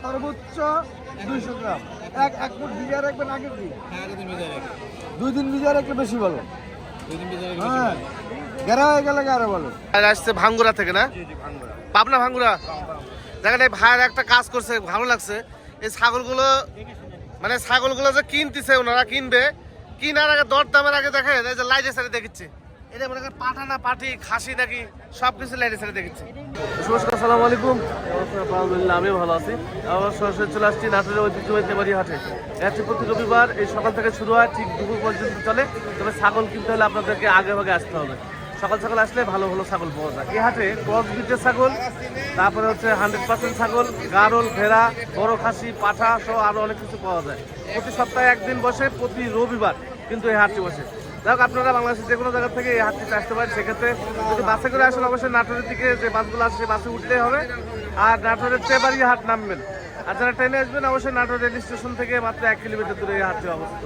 সর্বোচ্চ দুইশো গ্রাম। এক এক ফুট ভিজা রাখবেন আগে কি দুই দিন ভিজা রাখলে বেশি ভালো। হ্যাঁ। গেরা হয়ে গেলে গেরা বলো আসছে ভাঙ্গুরা থেকে না? পাবনা ভাঙ্গুরা? দেখেন এই ভাইয়ের একটা কাজ করছে ভালো লাগছে। এই ছাগলগুলো মানে ছাগলগুলো যে কিনতেছে ওনারা কিনবে। কিনার আগে দর দামের আগে দেখেন এই যে লাইটে সাইডে দেখেছে এটা মনে করেন পাঠা না পাঠি, খাসি নাকি সব কিছু লাইটে সাইডে দেখেছে। নমস্কার, আসসালামু আলাইকুম। আলহামদুলিল্লাহ আমি ভালো আছি। আবার সরাসরি চলে আসছি নাটোরের ঐতিহ্যবাহী তেমারি হাটে। এটি প্রতি রবিবার এই সকাল থেকে শুরু হয়, ঠিক দুপুর পর্যন্ত চলে। তবে ছাগল কিনতে হলে আপনাদেরকে আগে ভাগে আসতে হবে। সকাল সকাল আসলে ভালো ভালো ছাগল পাওয়া যায়। এই হাটে ক্রস বিটের ছাগল, তারপরে হচ্ছে হান্ড্রেড পার্সেন্ট ছাগল, গারল, ভেড়া, বড় খাসি, পাঠা সহ আরও অনেক কিছু পাওয়া যায়। প্রতি সপ্তাহে একদিন বসে, প্রতি রবিবার কিন্তু এই হাটটি বসে। যাই হোক আপনারা বাংলাদেশের যে কোনো জায়গা থেকে এই হাটটিতে আসতে পারেন সেক্ষেত্রে যদি বাসে করে আসেন অবশ্যই নাটোরের দিকে যে বাসগুলো আসে সেই বাসে উঠলেই হবে। আর নাটোরের চেবাড়ি হাট নামবেন। আর যারা ট্রেনে আসবেন অবশ্যই নাটোর রেল স্টেশন থেকে মাত্র এক কিলোমিটার দূরে এই হাটটি অবস্থিত।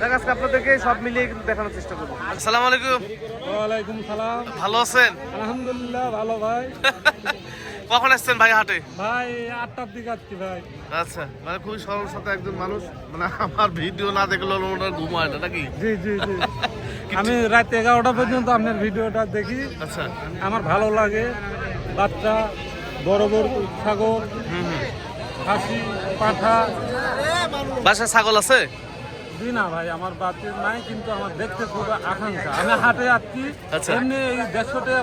দেখ আজকে আপনাদেরকে সব মিলিয়ে কিন্তু দেখানোর চেষ্টা করব। আসসালামু আলাইকুম। ওয়ালাইকুম সালাম। ভালো আছেন? আলহামদুলিল্লাহ ভালো ভাই। কখন আসছেন ভাই হাটে? ভাই আটটার দিকে আসছি ভাই। আচ্ছা মানে খুবই সরল সাথে একজন মানুষ মানে আমার ভিডিও না দেখলে ওনার ঘুম হয় না নাকি? জি জি জি। আমি রাত এগারোটা পর্যন্ত আপনার ভিডিওটা দেখি। আচ্ছা। আমার ভালো লাগে। বাচ্চা বড় বড় ছাগল খাসি পাঠা। বাসায় ছাগল আছে? জি না ভাই আমার নাই কিন্তু আমার দেখতে খুব আকাঙ্ক্ষা। আমি হাটে আসছি আচ্ছা। এমনি এই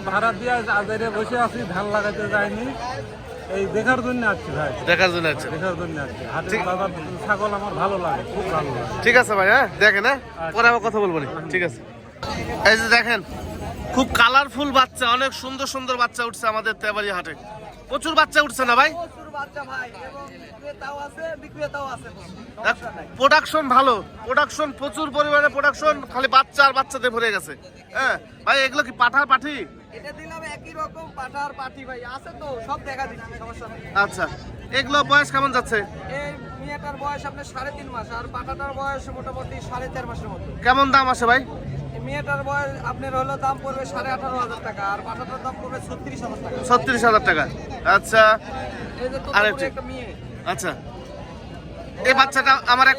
ভাড়া দিয়ে আজারে বসে আছি ধান লাগাতে যাইনি। এই দেখার জন্য আসছি ভাই। দেখার জন্য আছে দেখার জন্য আসছি। হাটে ঠিক- ছাগল আমার ভালো লাগে খুব ভালো লাগে। ঠিক আছে ভাই হ্যাঁ দেখেন হ্যাঁ পরে আবার কথা বলব। ঠিক আছে। এই যে দেখেন খুব কালারফুল বাচ্চা অনেক সুন্দর সুন্দর বাচ্চা উঠছে আমাদের তেবাড়ি হাটে। প্রচুর বাচ্চা উঠছে না ভাই? বাচ্চা ভাই এবং ক্রেতাও আছে বিক্রেতাও আছে। প্রোডাকশন ভালো। প্রোডাকশন প্রচুর পরিমাণে প্রোডাকশন খালি বাচ্চা আর বাচ্চাতে ভরে গেছে। হ্যাঁ ভাই এগুলো কি পাঠার পাঠি? এটা দিলাম একই রকম পাঠার পাঠি ভাই। আছে তো সব দেখা দিচ্ছি সমস্যা নেই। আচ্ছা এগুলো বয়স কেমন যাচ্ছে? এই মেয়েটার বয়স আপনার সাড়ে তিন মাস আর পাঠাটার বয়স মোটামুটি সাড়ে চার মাসের মতো। কেমন দাম আছে ভাই? মেয়েটার বয়স আপনার হলো দাম পড়বে সাড়ে আঠারো হাজার টাকা আর পাঠাটার দাম পড়বে ছত্রিশ হাজার টাকা। ছত্রিশ হাজার টাকা। আচ্ছা আর একটা মেয়ে। আচ্ছা। এই বাচ্চাটা আমার এক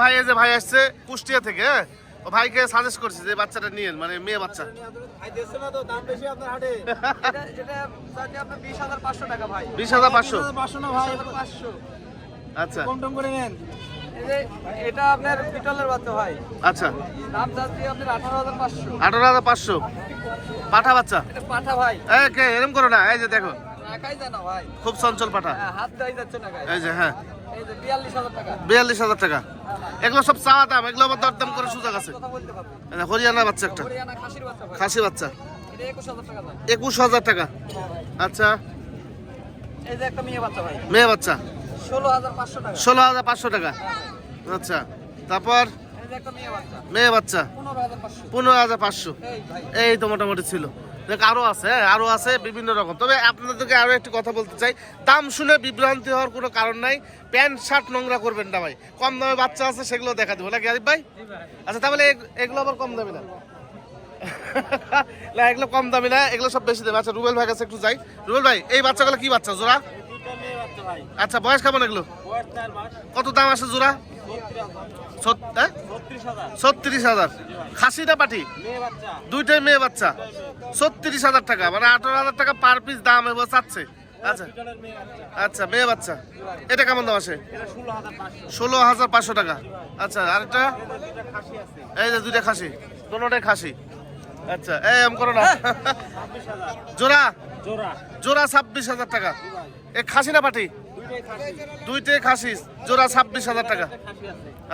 ভাই। যে ভাই আসছে কুষ্টিয়া থেকে হ্যাঁ? ভাইকে সাজেস্ট করছে যে বাচ্চাটা নিয়ে মানে মেয়ে বাচ্চা। বেশি হাজার পাঁচশো আচ্ছা। কম টম করে নেন। এটা আপনার বাচ্চা ভাই। আচ্ছা। দাম আপনার আঠারো হাজার পাঁচশো। আঠারো হাজার পাঁচশো। পাঠা বাচ্চা? পাঠা ভাই। এরকম করো না এই যে দেখো। খুব চঞ্চল পাঠা। হ্যাঁ, এই যে হ্যাঁ। বিয়াল্লিশ হাজার টাকা। টাকা। এগুলো সব চাওয়া দাম এগুলো আবার দরদাম করে সুযোগ আছে। হরিয়ানা বাচ্চা একটা। খাসি বাচ্চা একুশ হাজার টাকা টাকা। আচ্ছা। মেয়ে বাচ্চা ষোলো হাজার পাঁচশো টাকা। ষোলো হাজার পাঁচশো টাকা। আচ্ছা তারপর? মেয়ে বাচ্চা। পনেরো হাজার পাঁচশো। এই তো মোটামুটি ছিল। দেখ আরও আছে হ্যাঁ, আরও আছে বিভিন্ন রকম। তবে আপনাদেরকে আরও একটি কথা বলতে চাই দাম শুনে বিভ্রান্তি হওয়ার কোনো কারণ নাই প্যান্ট শার্ট নোংরা করবেন না ভাই। কম দামে বাচ্চা আছে সেগুলো দেখা দেবো। নাকি আরিফ ভাই? আচ্ছা তাহলে এগ- এগুলো আবার কম দামি না? না এগুলো কম দামি না এগুলো সব বেশি দামি। আচ্ছা রুবেল ভাই কাছে একটু যাই। রুবেল ভাই এই বাচ্চাগুলো কি বাচ্চা জোড়া? আচ্ছা বয়স কেমন এগুলো? কত দাম আছে জোড়া? ছত্রিশ হাজার। খাসি না পাঠি দুইটাই মেয়ে বাচ্চা। ছত্রিশ হাজার টাকা মানে আঠারো হাজার টাকা পার পিস দাম এবার চাচ্ছে। আচ্ছা। আচ্ছা মেয়ে বাচ্চা। এটা কেমন দাম আছে ষোলো হাজার পাঁচশো টাকা। আচ্ছা আরেকটা? এই যে দুইটা খাসি। দুটোটাই খাসি। আচ্ছা এই এম করো না। জোড়া? জোড়া ছাব্বিশ হাজার টাকা। এ খাসি না পাটি? দুইটাই খাসি। জোড়া ছাব্বিশ হাজার টাকা।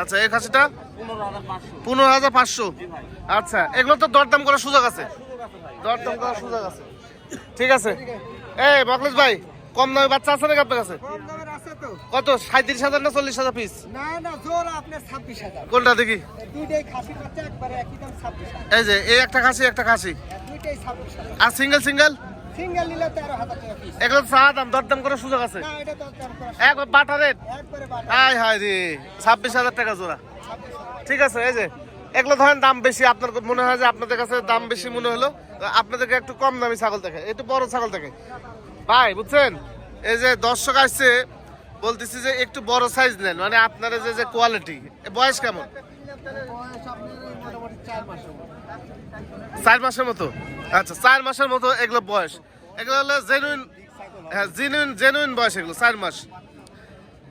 আচ্ছা এই খাসিটা? পনেরো হাজার পাঁচশো। আচ্ছা এগুলো তো দরদাম করার সুযোগ আছে। দরদাম করার সুযোগ আছে। ঠিক আছে। এই বকলেশ ভাই কম দামে বাচ্চা আছে নাকি আপনার কাছে? কত সাঁত্রিশ হাজার না চল্লিশ হাজার পিস কোনটা দেখি? এই যে এই একটা খাসি একটা খাসি। আর সিঙ্গেল সিঙ্গেল? সিঙ্গেল নিলে তেরো হাজার টাকা পিস এগুলো চা দাম দরদাম করার সুযোগ আছে? না এটা তেরো করে এক বাটা রেট একবারে বাটা হাই হাই রে ছাব্বিশ হাজার টাকা জোড়া। ঠিক আছে এই যে এগুলো ধরেন দাম বেশি আপনার মনে হয় যে আপনাদের কাছে দাম বেশি মনে হলো আপনাদেরকে একটু কম দামি ছাগল দেখে একটু বড় ছাগল দেখে। ভাই বুঝছেন? এই যে দর্শক আসছে বলতেছি যে একটু বড় সাইজ নেন মানে আপনার যে যে কোয়ালিটি বয়স কেমন? চার মাসের মতো? আচ্ছা চার মাসের মতো এগুলো বয়স। এগুলো হলো জেনুইন হ্যাঁ জেনুইন জেনুইন বয়স এগুলো চার মাস।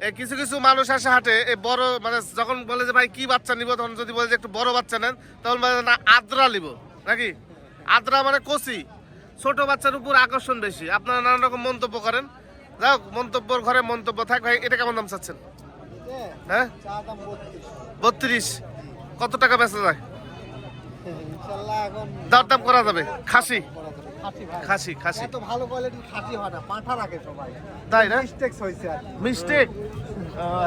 এই কিছু কিছু মানুষ আসে হাটে এই বড় মানে যখন বলে যে ভাই কি বাচ্চা নিব? তখন যদি বলে যে একটু বড় বাচ্চা নেন তখন বলে না আদ্রা নিব। নাকি? আদ্রা মানে কচি। ছোট বাচ্চার উপর আকর্ষণ বেশি। আপনারা নানান রকম মন্তব্য করেন। যাও মন্তব্যর ঘরে মন্তব্য থাক। ভাই এটা কেমন দাম চাচ্ছেন? হ্যাঁ বত্রিশ। বত্রিশ। কত টাকা বেচা যায়? দরদাম করা যাবে। খাসি? খাসি খাসি এত ভালো কোয়ালিটির খাসি হয় না পাঁঠা রাখে সবাই। তাই না? মিস্টেক্স হয়েছে আর মিস্টেক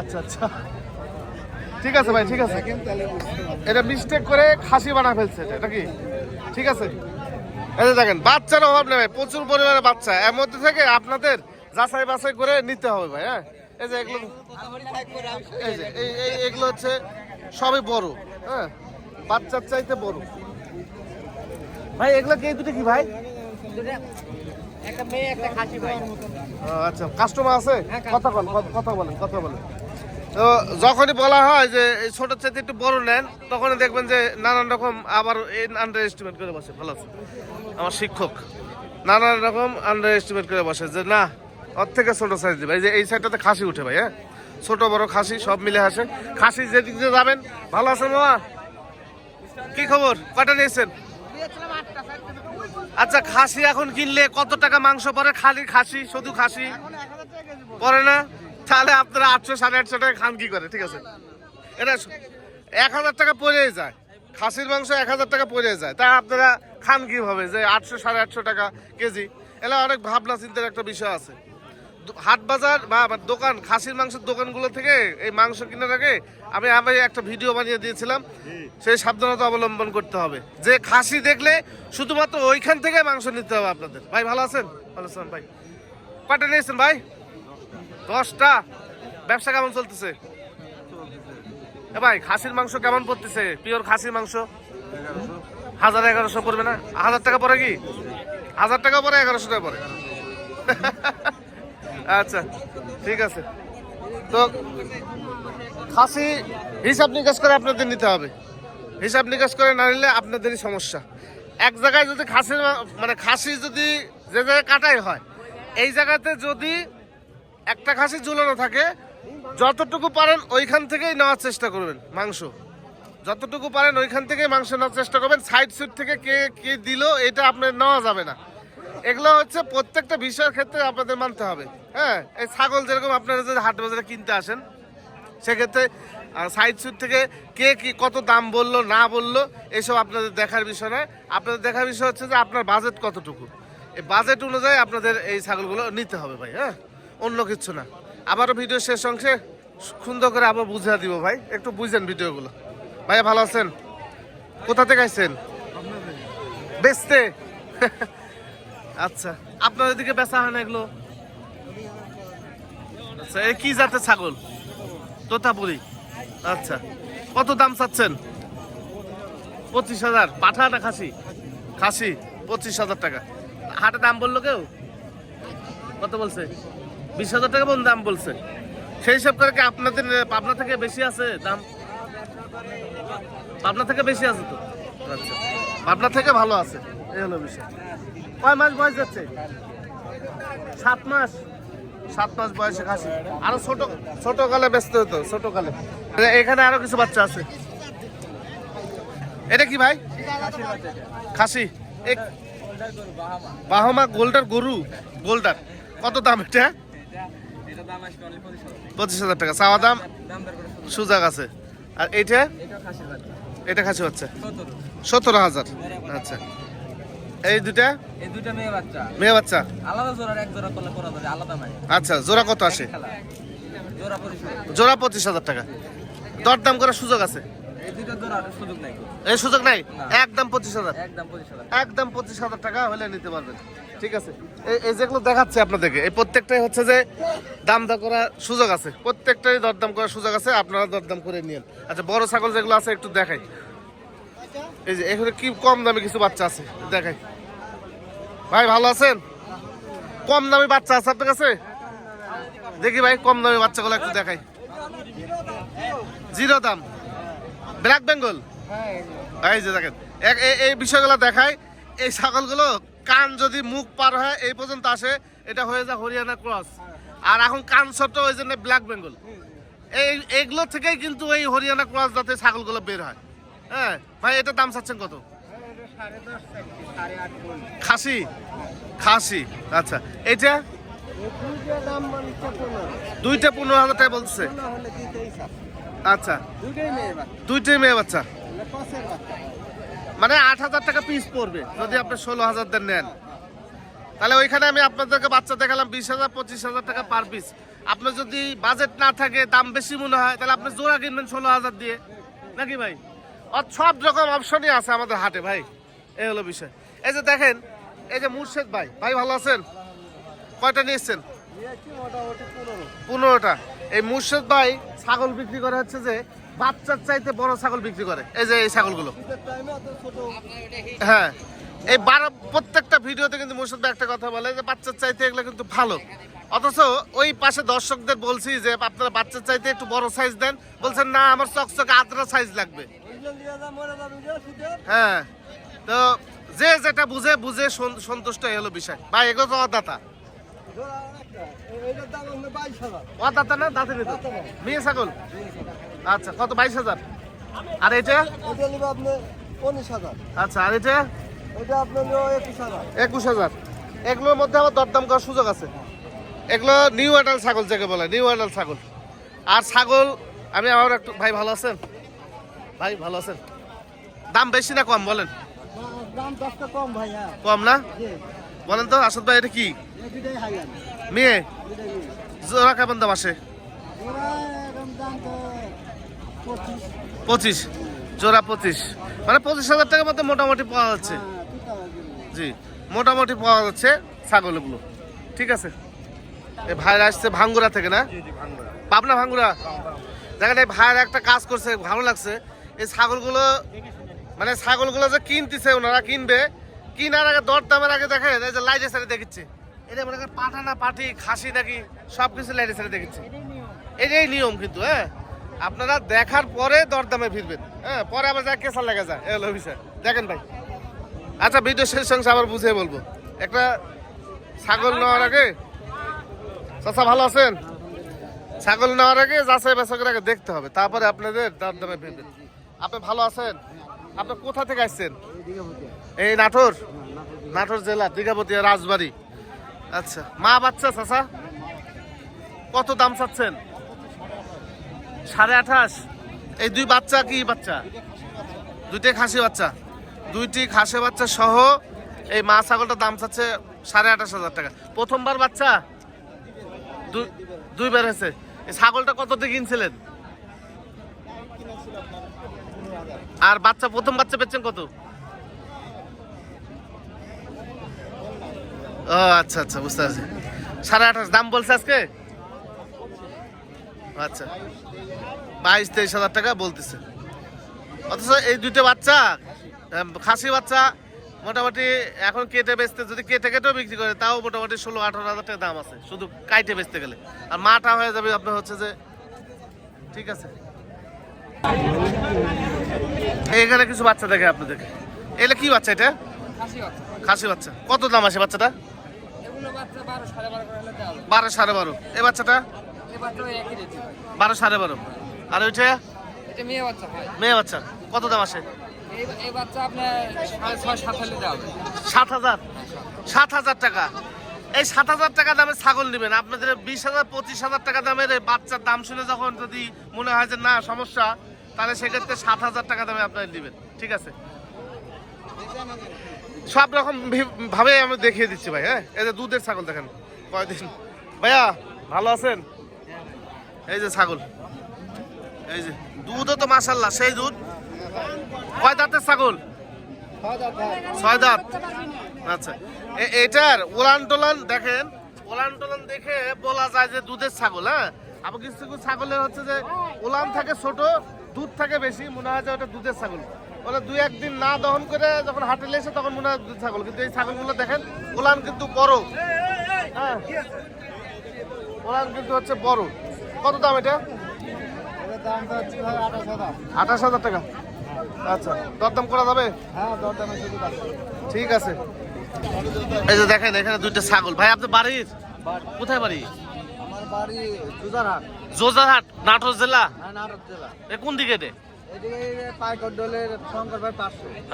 আচ্ছা আচ্ছা। ঠিক আছে ভাই ঠিক আছে। এটা মিস্টেক করে খাসি বানা ফেলছে এটা কি? ঠিক আছে। এই যে দেখেন বাচ্চার অভাব নেই ভাই, প্রচুর পরিমাণে বাচ্চা। এর মধ্যে থেকে আপনাদের যাচাই বাছাই করে নিতে হবে ভাই হ্যাঁ? এই যে এগুলো এই যে এই এগুলো হচ্ছে সবই বড় হ্যাঁ? বাচ্চার চাইতে বড়। ভাই এগুলো কে? দুটো কি ভাই? একটা মেয়ে একটা খাসি ভাই আচ্ছা কাস্টমার আছে কথা বল কথা বলেন কথা বলেন। তো যখনই বলা হয় যে এই ছোট চাইতে একটু বড় নেন তখনই দেখবেন যে নানান রকম আবার আন্ডার এস্টিমেট করে বসে। ভালো আছে। আমার শিক্ষক নানান রকম আন্ডার এস্টিমেট করে বসে যে না ওর থেকে ছোট সাইজ দিবে এই যে এই সাইডটাতে খাসি উঠে ভাই হ্যাঁ? ছোট বড় খাসি সব মিলে আসে। খাসি যেদিক যাবেন ভালো আছেন মামা? কি খবর? কটা নিয়েছেন? আচ্ছা খাসি এখন কিনলে কত টাকা মাংস পরে? খালি খাসি, শুধু খাসি? পরে না? তাহলে আপনারা আটশো, সাড়ে আটশো টাকা খান কি করে? ঠিক আছে। এটা এক হাজার টাকা পড়ে যায়। খাসির মাংস এক হাজার টাকা পড়ে যায়। তা আপনারা খান কীভাবে? যে আটশো, সাড়ে আটশো টাকা কেজি। এলা অনেক ভাবনা চিন্তার একটা বিষয় আছে। হাট বাজার বা দোকান, খাসির মাংসের দোকানগুলো থেকে এই মাংস কেনার আগে আমি আমি একটা ভিডিও বানিয়ে দিয়েছিলাম। সেই সাবধানতা অবলম্বন করতে হবে। যে খাসি দেখলে শুধুমাত্র ওইখান থেকে মাংস নিতে হবে আপনাদের। ভাই, ভালো আছেন? ভালো আছেন ভাই। কটা নিয়েছেন ভাই? দশটা। ব্যবসা কেমন চলতেছে? এ ভাই, খাসির মাংস কেমন পড়তেছে? পিওর খাসির মাংস? হাজার এগারোশো পড়বে না? হাজার টাকা পরে কি? হাজার টাকা পরে এগারোশো টাকা পরে আচ্ছা ঠিক আছে। তো খাসি হিসাব নিকাশ করে আপনাদের নিতে হবে। হিসাব নিকাশ করে না নিলে আপনাদেরই সমস্যা। এক জায়গায় যদি খাসির মানে খাসি যদি যে জায়গায় কাটাই হয়, এই জায়গাতে যদি একটা খাসি ঝুলানো থাকে, যতটুকু পারেন ওইখান থেকেই নেওয়ার চেষ্টা করবেন মাংস। যতটুকু পারেন ওইখান থেকেই মাংস নেওয়ার চেষ্টা করবেন। সাইড সুইট থেকে কে কে দিল, এটা আপনার নেওয়া যাবে না। এগুলো হচ্ছে প্রত্যেকটা বিষয়ের ক্ষেত্রে আপনাদের মানতে হবে। হ্যাঁ এই ছাগল যেরকম আপনারা যদি হাট বাজারে কিনতে আসেন, সেক্ষেত্রে সাইড সুট থেকে কে কি কত দাম বলল, না বলল, এসব আপনাদের দেখার বিষয় নয়। আপনাদের দেখার বিষয় হচ্ছে যে আপনার বাজেট কতটুকু। এই বাজেট অনুযায়ী আপনাদের এই ছাগলগুলো নিতে হবে ভাই হ্যাঁ অন্য কিছু না। আবারও ভিডিও শেষ অংশে সুন্দর করে আবার বুঝিয়ে দিব ভাই, একটু বুঝেন ভিডিওগুলো। ভাইয়া ভালো আছেন? কোথা থেকে আসছেন? বেচতে? আচ্ছা আপনাদের দিকে বেচা হয় না এগুলো? আচ্ছা এই কি জাতের ছাগল? তোতাপুরি। আচ্ছা কত দাম চাচ্ছেন? পঁচিশ হাজার। পাঠা না খাসি? খাসি, পঁচিশ হাজার টাকা। হাটে দাম বলল কেউ? কত বলছে? বিশ হাজার টাকা মন দাম বলছে। সেই হিসাব করে কি আপনাদের, পাবনা থেকে বেশি আছে দাম? পাবনা থেকে বেশি আছে তো? আচ্ছা পাবনা থেকে ভালো আছে। এই হলো বিষয়। কয় মাস বয়স যাচ্ছে? সাত মাস। সাত মাস বয়সে খাসি। আরও ছোট ছোট কালে ব্যস্ত হতো, ছোট কালে। এখানে আরও কিছু বাচ্চা আছে। এটা কি ভাই? খাসি। বাহামা গোল্ডার গরু, গোল্ডার। কত দাম এটা? পঁচিশ হাজার টাকা। চাওয়া দাম? সুজাগ আছে। আর এইটা? এটা খাসি বাচ্চা। সতেরো হাজার। আচ্ছা। এই দুটা এই দুইটা মেয়ে বাচ্চা। মেয়ে বাচ্চা? আলাদা জোড়ার এক জোড়া করলে করা যাবে আলাদা মানে আচ্ছা জোড়া কত আসে? জোড়া পঁচিশ হাজার। জোড়া পঁচিশ হাজার টাকা। দরদাম করার সুযোগ আছে? এই দুইটা জোড়া সুযোগ নাই। এই সুযোগ নাই? একদম পঁচিশ হাজার। একদম পঁচিশ হাজার। একদম পঁচিশ হাজার টাকা হলে নিতে পারবেন। ঠিক আছে। এই এই যেগুলো দেখাচ্ছে আপনাদেরকে এই প্রত্যেকটাই হচ্ছে যে দাম দর করার সুযোগ আছে। প্রত্যেকটাই দরদাম করার সুযোগ আছে আপনারা দরদাম করে নিন আচ্ছা বড় ছাগল যেগুলো আছে একটু দেখাই। এই যে এখানে কি কম দামে কিছু বাচ্চা আছে? দেখাই। ভাই, ভালো আছেন? কম দামি বাচ্চা আছে আপনার কাছে? দেখি ভাই, কম দামি বাচ্চাগুলো একটু দেখাই। জিরো দাম। ব্ল্যাক বেঙ্গল? এই যে দেখেন এই- বিষয়গুলো দেখায় এই ছাগলগুলো কান যদি মুখ পার হয়, এই পর্যন্ত আসে, এটা হয়ে যায় হরিয়ানা ক্রস। আর এখন কান ছোট, ওই জন্য ব্ল্যাক বেঙ্গল। এই এইগুলো থেকেই কিন্তু এই হরিয়ানা ক্রস জাতের ছাগলগুলো বের হয়। হ্যাঁ ভাই এটা দাম চাচ্ছেন কত? খাসি? খাসি আচ্ছা। এটা দুইটা পনেরো। হাজার টাকা বলছে। আচ্ছা। দুইটাই মেয়ে বাচ্চা। মানে আট হাজার টাকা পিস পড়বে যদি আপনি ষোলো হাজার দেন নেন। তাহলে ওইখানে আমি আপনাদেরকে বাচ্চা দেখালাম বিশ হাজার পঁচিশ হাজার টাকা পার পিস আপনার যদি বাজেট না থাকে দাম বেশি মনে হয় তাহলে আপনি জোড়া কিনবেন ষোলো হাজার দিয়ে। নাকি ভাই? আর সব রকম অপশনই আছে আমাদের হাটে ভাই। এই হলো বিষয়। এই যে দেখেন, এই যে মুর্শেদ ভাই ভাই ভালো আছেন? কয়টা নিয়ে এসছেন পনেরোটা। এই মুর্শেদ ভাই ছাগল বিক্রি করে হচ্ছে যে, বাচ্চার চাইতে বড় ছাগল বিক্রি করে। এই যে এই ছাগলগুলো। হ্যাঁ এই বারো, প্রত্যেকটা ভিডিওতে কিন্তু মুর্শিদ ভাই একটা কথা বলে যে, বাচ্চার চাইতে এগুলো কিন্তু ভালো। অথচ ওই পাশে দর্শকদের বলছি যে, আপনারা বাচ্চার চাইতে একটু বড় সাইজ দেন। বলছেন, না, আমার চকচকে আদ্রা সাইজ লাগবে। হ্যাঁ। তো যে যেটা বুঝে বুঝে সন- সন্তুষ্ট হলো বিষয়। ভাই এগো তো অদাতা। অদাতা না দাঁতে নিত মেয়ে, ছাগল? আচ্ছা কত, বাইশ হাজার? আর এটা আচ্ছা আর এটা একুশ হাজার। এগুলোর মধ্যে আবার দরদাম করার সুযোগ আছে। এগুলো নিউ অ্যাডাল ছাগল যাকে বলে নিউ অ্যাডাল ছাগল। আর ছাগল, আমি আমার একটু ভাই, ভালো আছেন? ভাই, ভালো আছেন? দাম বেশি না কম, বলেন। কম ভাই কম না? বলেন তো আসদ ভাই এটা কি? মেয়ে? জোড়া কেমন দাম আসে? পঁচিশ। জোড়া পঁচিশ। মানে পঁচিশ হাজার টাকার মধ্যে মোটামুটি পাওয়া যাচ্ছে। হ্যাঁ। জি। মোটামুটি পাওয়া যাচ্ছে ছাগলগুলো। ঠিক আছে? এই ভাইরা আসছে ভাঙ্গুরা থেকে না? পাবনা ভাঙ্গুরা? দেখেন এই ভাইরা একটা কাজ করছে ভালো লাগছে। এই ছাগলগুলো মানে ছাগলগুলো যে কিনতেছে ওনারা কিনবে। কিনার আগে দর দামের আগে দেখেন এই যে লাইটে সাইডে দেখিচ্ছে এটা মনে করেন পাঠা না পাঠি খাসি নাকি সব কিছু লাইটে সাইডে দেখিচ্ছে এটাই নিয়ম। কিন্তু হ্যাঁ? আপনারা দেখার পরে দরদামে ফিরবেন হ্যাঁ? পরে আবার যা কেসার লেগে যায় এলো বিষয় দেখেন ভাই। আচ্ছা ভিডিও শেষ অংশে আবার বুঝিয়ে বলব। একটা ছাগল নেওয়ার আগে চাচা ভালো আছেন? ছাগল নেওয়ার আগে যাচাই বাছাইয়ের আগে দেখতে হবে তারপরে আপনাদের দাম দামে ফেলবেন আপনি ভালো আছেন? আপনি কোথা থেকে আসছেন? এই নাটোর? নাটোর জেলা দীঘাপতি রাজবাড়ি। আচ্ছা মা বাচ্চা চাচা? কত দাম চাচ্ছেন? সাড়ে আঠাশ। এই দুই বাচ্চা কি বাচ্চা? দুইটি খাসি বাচ্চা। দুইটি খাসি বাচ্চা সহ এই মা ছাগলটার দাম চাচ্ছে সাড়ে আঠাশ হাজার টাকা। প্রথমবার বাচ্চা? দুই- দুইবার হয়েছে। এই ছাগলটা কত দিয়ে কিনছিলেন? আর বাচ্চা, প্রথম বাচ্চা পেয়েছেন কত? ও আচ্ছা আচ্ছা বুঝতে পারছি। সাড়ে আঠাশ, দাম বলছে আজকে? আচ্ছা। বাইশ, তেইশ হাজার টাকা বলতেছে। অথচ এই দুইটা বাচ্চা খাসি বাচ্চা, মোটামুটি এখন কেটে বেচতে, যদি কেটে কেটেও বিক্রি করে, তাও মোটামুটি ষোলো, আঠারো হাজার টাকা দাম আছে, শুধু কাইটে বেচতে গেলে। আর মাটা হয়ে যাবে আপনার হচ্ছে যে, ঠিক আছে। এখানে কিছু বাচ্চা দেখে আপনাদেরকে। এগুলো কি বাচ্চা এটা? খাসি বাচ্চা। কত দাম আছে বাচ্চাটা? বারো সাড়ে বারো এই বাচ্চাটা? বারো সাড়ে বারো। আর ওইটা? মেয়ে বাচ্চা হয় কত দাম আসে সাড়ে সাত হাজার? সাত হাজার। টাকা। এই সাত হাজার টাকা দামের ছাগল নেবেন। আপনাদের বিশ হাজার পঁচিশ হাজার টাকা দামের এই বাচ্চার দাম শুনে যখন যদি মনে হয় যে না সমস্যা তাহলে সেক্ষেত্রে সাত হাজার টাকা দামে আপনারা নেবেন ঠিক আছে? সব রকম ভাবে আমি দেখিয়ে দিচ্ছি ভাই হ্যাঁ? এই যে দুধের ছাগল দেখেন, কয়দিন? ভাইয়া, ভালো আছেন? এই যে ছাগল। এই যে, দুধও তো মাসাল্লাহ সেই দুধ। কয় দাঁতের ছাগল? ছয় দাঁত। আচ্ছা এটার ওলান টোলান দেখেন, ওলান টোলান দেখে বলা যায় যে দুধের ছাগল হ্যাঁ? আবার কিছু কিছু ছাগলের হচ্ছে যে ওলান থাকে ছোট দুধ থাকে বেশি মনে হয় যে ওটা দুধের ছাগল। ওরা দুই একদিন না দহন করে যখন হাটে লেসে তখন মনে হয় দুধ ছাগল। কিন্তু এই ছাগলগুলো দেখেন ওলান কিন্তু বড়। হ্যাঁ। ওরান কিন্তু হচ্ছে বড়। কত দাম এটা? আঠাশ হাজার। টাকা। আচ্ছা দরদাম করা যাবে? হ্যাঁ ঠিক আছে। এই যে দেখেন এখানে দুইটা ছাগল। ভাই আপনার বাড়ির? কোথায় বাড়ি? আমার বাড়ি জোজারহাট নাটোর জেলা? এ কোন দিকে রে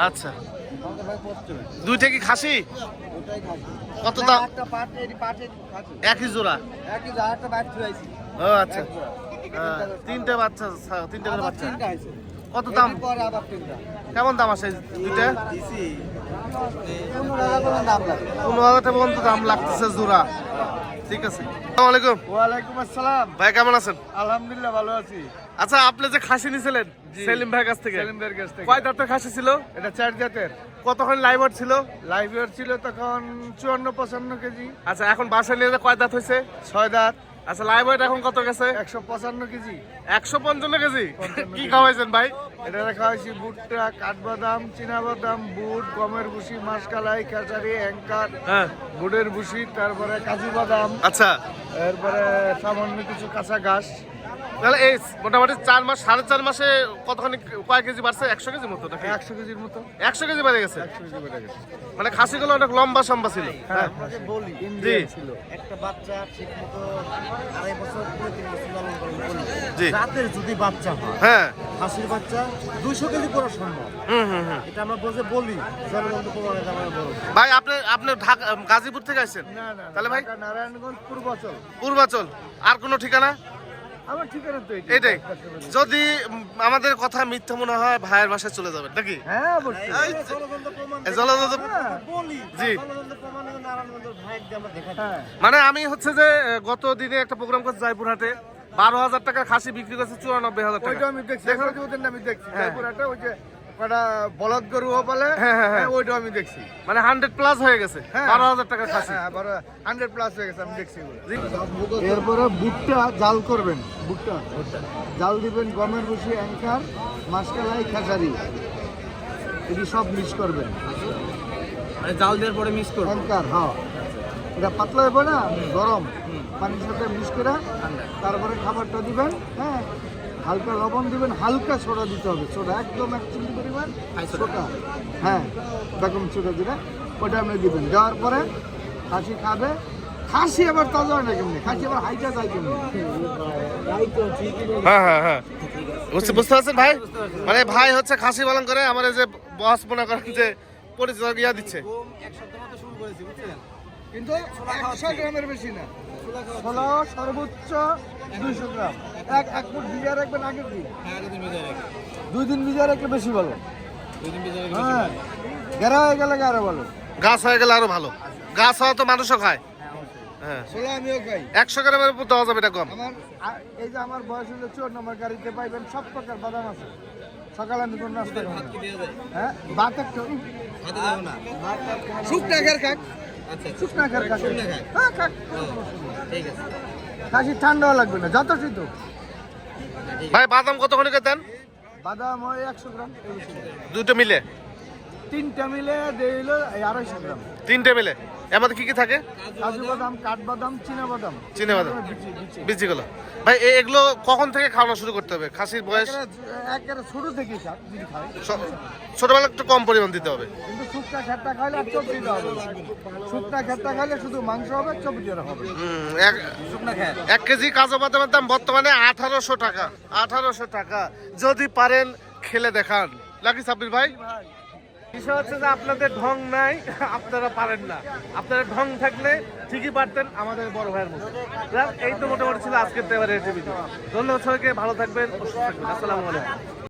আচ্ছা। দুইটা কি খাসি? কত দাম? একই জোড়া? ও আচ্ছা। হ্যাঁ, তিনটে বাচ্চা তিনটে করে বাচ্চা। কত দাম? আবার কেমন দাম আছে দুইটা? পনেরো হাজার পনেরো টাকা পর্যন্ত দাম লাগতেছে জোড়া। ঠিক আছে। আসসালামু আলাইকুম ওয়ালাইকুম আসসালাম। ভাই কেমন আছেন? আলহামদুলিল্লাহ ভালো আছি। আচ্ছা আপনি যে খাসি নিয়েছিলেন সেলিম ভাইয়ের কাছ থেকে সেলিম ভাইয়ের কাছ থেকে। কয় দাঁতের খাসি ছিল? এটা চার জাতের। কতক্ষণ লাইভার ছিল? লাইভ ছিল তখন চুয়ান্ন পঁচান্ন কেজি। আচ্ছা এখন বাসায় নিয়ে কয় দাঁত হয়েছে? ছয় দাঁত। আচ্ছা লাইভার এখন কত গেছে? একশো পঁচান্ন কেজি। একশো পঞ্চান্ন কেজি? কি খাওয়াইছেন ভাই? এটা হয়েছে ভুট্টা কাঠবাদাম চীনাবাদাম বুট গমের ভুসি মাসকালাই খেসারি অ্যাঙ্কার হ্যাঁ। বুটের ভুসি তারপরে কাজু বাদাম আচ্ছা। এরপরে সামান্য কিছু কাঁচা ঘাস। তাহলে এই মোটামুটি চার মাস সাড়ে চার মাসে কতখানি কয় কেজি বাড়ছে? একশো কেজি মতো নাকি? একশো কেজির মতো। একশো কেজি বেড়ে গেছে? একশো কেজি বেড়ে গেছে। মানে খাসিগুলো অনেক লম্বা সম্বা ছিল। হ্যাঁ বলি জি। ছিল। একটা বাচ্চা ঠিক মতো আড়াই বছর পুরো তিন বছর লালন পালন জি। রাতের যদি বাচ্চা হয় হ্যাঁ। হাসির বাচ্চা দুইশো কেজি করা সম্ভব। হুম হুম হুম। এটা আমরা বলতে বলি প্রমাণে ভাই আপনি আপনি ঢাকা গাজীপুর থেকে আসছেন? না না তাহলে ভাই? নারায়ণগঞ্জ পূর্বাচল। পূর্বাচল। আর কোনো ঠিকানা? এটাই। যদি আমাদের কথা মিথ্যা মনে হয় ভাইয়ের বাসায় চলে যাবেন নাকি? হ্যাঁ হ্যাঁ, জি। হ্যাঁ। মানে আমি হচ্ছে যে গত দিনে একটা প্রোগ্রাম করছি জয়পুরহাটে। বারো হাজার টাকা খাসি বিক্রি করছে চুরানব্বই হাজার টাকা। আমি দেখছি। ওই যে কটা বলদ গরু বলে হ্যাঁ, হ্যাঁ, হ্যাঁ। ওইটা আমি দেখছি। মানে হান্ড্রেড প্লাস হয়ে গেছে হ্যাঁ। বারো হাজার টাকা খাসি। হ্যাঁ হান্ড্রেড প্লাস হয়ে গেছে আমি দেখছি। এরপরে বুটটা জাল করবেন বুটটা জাল দিবেন গমের ভুসি অ্যাঙ্কার মাসকালাই খেসারি। এটি সব মিক্স করবেন। মানে জাল দেওয়ার পরে মিস করব অ্যাঙ্কার হ্যাঁ। এটা পাতলা হবে না গরম। পানির সাথে মিক্স করে তারপরে খাবারটা দিবেন হ্যাঁ? হালকা লবণ দিবেন হালকা সোডা দিতে হবে। সোডা একদম এক চিমটি পরিমাণ সোডা। হ্যাঁ বেগম সোডা দিলে ওটা আপনি দিবেন। দেওয়ার পরে খাসি খাবে। খাসি আবার তাজা হয় না কেমনি? খাসি আবার হাইটা যায় কেমনি? হ্যাঁ হ্যাঁ হ্যাঁ। বুঝতে বুঝতে পারছেন ভাই? মানে ভাই হচ্ছে খাসি পালন করে আমার এই যে বস মনে করেন যে পরিচয় ইয়া দিচ্ছে। এক সপ্তাহ মতো শুরু করেছি বুঝছেন? কিন্তু একশো গ্রামের বেশি না। ষোলো সর্বোচ্চ দুইশো গ্রাম। এক এক ফুট ভিজা রাখবেন আগের দিন হ্যাঁ দুই দিন ভিজা রাখলে বেশি ভালো। হ্যাঁ। গেরা হয়ে গেলে আরও ভালো? গাছ হয়ে গেলে আরও ভালো। গাছ হওয়া তো মানুষও খায়। হ্যাঁ খাই। একশো গ্রামের উপর দেওয়া যাবে এটা কম। এই যে আমার বয়স হলো চুয়ান্ন আমার গাড়িতে পাইবেন সব প্রকার বাদাম আছে। সকালে আমি কোনো নাস্তা হ্যাঁ ভাত একটু না। শুকনা ঘের খাক। শুকনা ঘের খাক হ্যাঁ খাক ঠিক আছে। খাসি ঠান্ডাও লাগবে না যত শীত ভাই বাদাম কত করে দেন? বাদাম ওই একশো গ্রাম। দুটো মিলে? তিনটা মিলে দিল আড়াইশো গ্রাম। তিনটে মিলে? এর মধ্যে কি কি থাকে? কাজু বাদাম কাঠবাদাম চীনা বাদাম চীনা বাদাম। বিচি বিচি। বিচিগুলো। ভাই এগুলো কখন থেকে খাওয়ানো শুরু করতে হবে? খাসির বয়স? একেবারে- ছোট ছোটবেলা একটু কম পরিমাণ দিতে হবে। কিন্তু শুকনা খেটটা খাইলে আর চপ দিতে হবে শুকনা খেটটা খাইলে শুধু মাংস হবে চপ দিতে হবে। এক শুকনা এক কেজি কাজু বাদামের দাম বর্তমানে আঠারোশো টাকা। আঠারোশো টাকা। যদি পারেন খেলে দেখান। লাকি সাব্বির ভাই। বিষয় হচ্ছে যে আপনাদের ঢং নাই, আপনারা পারেন না। আপনারা ঢং থাকলে ঠিকই পারতেন আমাদের বড় ভাইয়ের মতো। এই তো মোটামুটি ছিল আজকের এবারে ভিডিও ধন্যবাদ সবাইকে, ভালো থাকবেন। আসসালামু আলাইকুম।